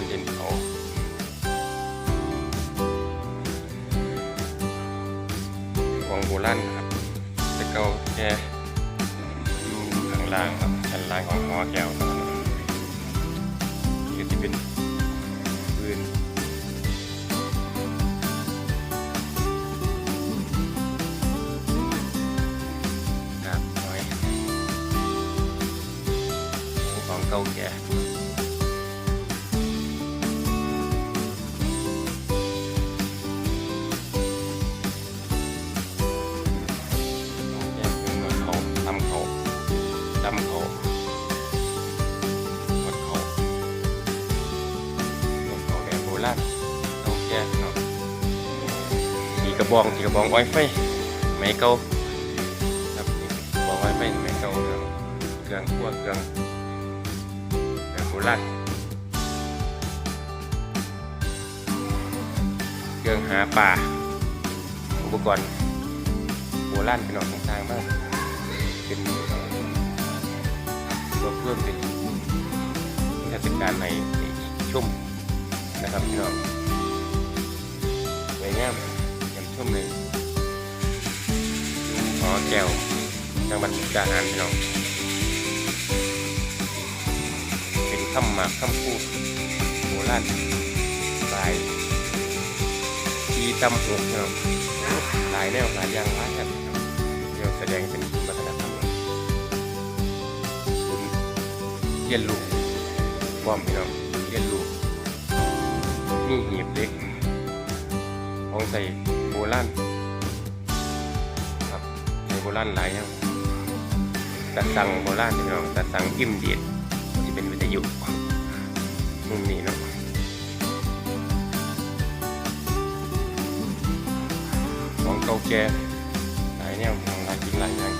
นดินเขาของโบราณครับแต่เก่าแก่อยู่ข้างล่างครับชั้นล่างของหอแก้วนะครับคือที่เป็นพื้นครับน้อยของเก่าแก่ ระบองขี่กระบองอ้อยไฟไม้เก่าครับนี่บอกไว้ไม่ไม่เก่าเครื่องเครื่องคั่วเครื่องเครื่องโบราณเครื่องหาปลาอุปกรณ์โบราณเป็นหนอนต่างๆมากเป็นตัวเพิ่มเป็นเทศกาลในชุ่มนะครับพี่น้องสวยงาม ยำชุ่มเลยหอแก้วจังหวัดมุกดาหารพี่น้องเป็นคำหมากคำพูดโบราณลายทีตำหกพี่น้องหลายแนวหลายอย่างหลายกันพี่น้องเดี๋ยวแสดงเป็นวัฒนธรรมเรียนรู้ความพี่น้องเรียนรู้มีหีบเล็กของใส่ บราณครับในโบราณหลายอย่างตัดสั่งโบราณพี่น้องตัดสั่งอิ่มเดียดที่เป็นวิทยุมุมนี้เนาะของเก่าแก่หลายแนวของหลายกินหลายอย่าง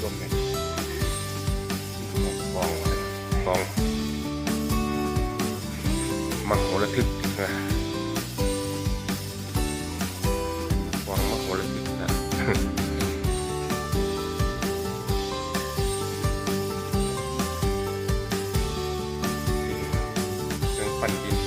รวมๆกันกองกองมังโหระทึกนะ เ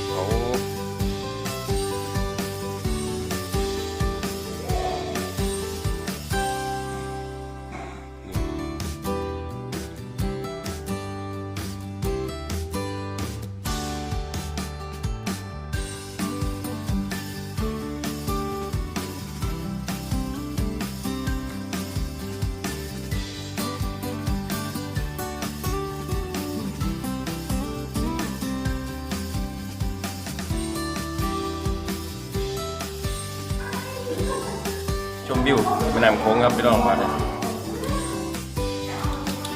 ครื่องปั่นดินเขาชมวิวแม่น้ำโค้งครับพี่น้องมาเลย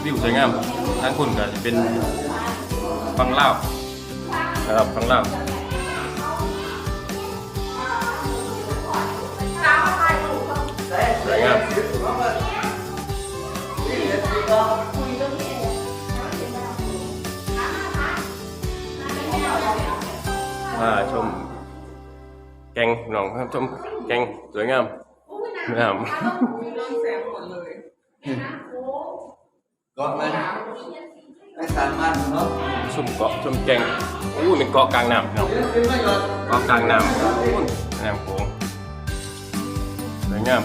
วิวสวยงามทั้งคุณก็จะเป็นฟังเล่านะครับฟังเล่าวสวยงามมาชมแกงหนองครับชมแกงสวยงาม งามเกาะมันไม่สามารถเนาะชมเกาะชมแกงอู้เป็นเกาะกลางน้ำพี่น้องขึ้นมาหยดเกาะกลางน้ำอู้แม่น้ำโขงสวยงาม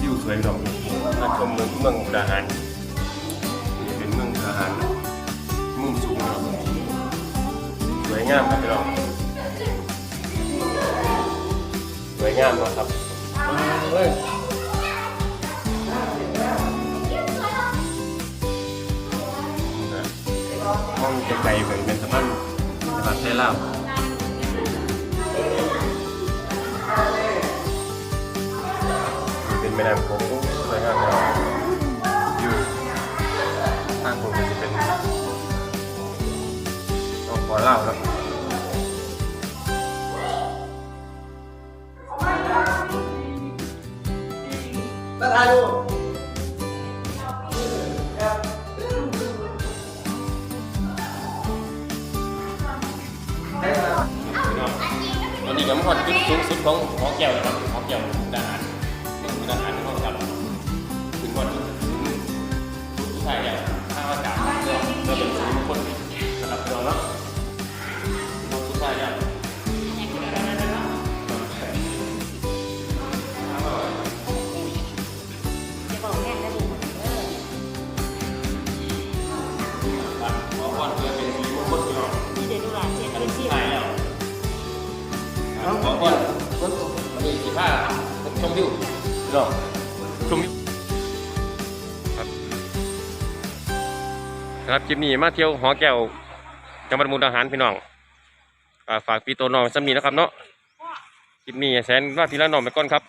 วิวสวยพี่น้องมาชมเมืองเมืองมุกดาหารนี่เป็นเมืองมุกดาหารมุมสูงครับสวยงามครับพี่น้อง วยงามมากครับเฮ้ยนะมองไกลๆไปเป็นสะพานสะพานไทยลาเป็นแม่น้ำโขงสวยงามเลยอยู่ข้างผมก็จะเป็นก็ขอเล่าครับ นาะตอนนี้ยังไม่พอจุดสูงสุดของหอแก้วนะครับหอแก้วมุกดาหารเป็นมุกดาหารที่ห้องกับถึงวันจุดสุดท้ายเนี่ยถ้าอากาศเริ่มเริ่มเป็นสีมงคลสำหรับเราแล้วสุดท้ายเนี่ยจะบอกแม่ได้ดีเออขอพรเอเป็น น้องขอพเพื่อรนฝนตกวันนี้สิบห้าชมวิวพี่น้องชมวิวครับครับคลิปนี้มาเที่ยวหอแก้วจังหวัดมุกดาหารพี่น้องอ่าฝากปีโตน้องสำนีนะครับเนาะคลิปนี้แสนว่าพี่ละน้องไปก่อนครับ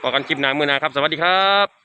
พอกันคลิปหน้ามือหนาครับ สวัสดีครับ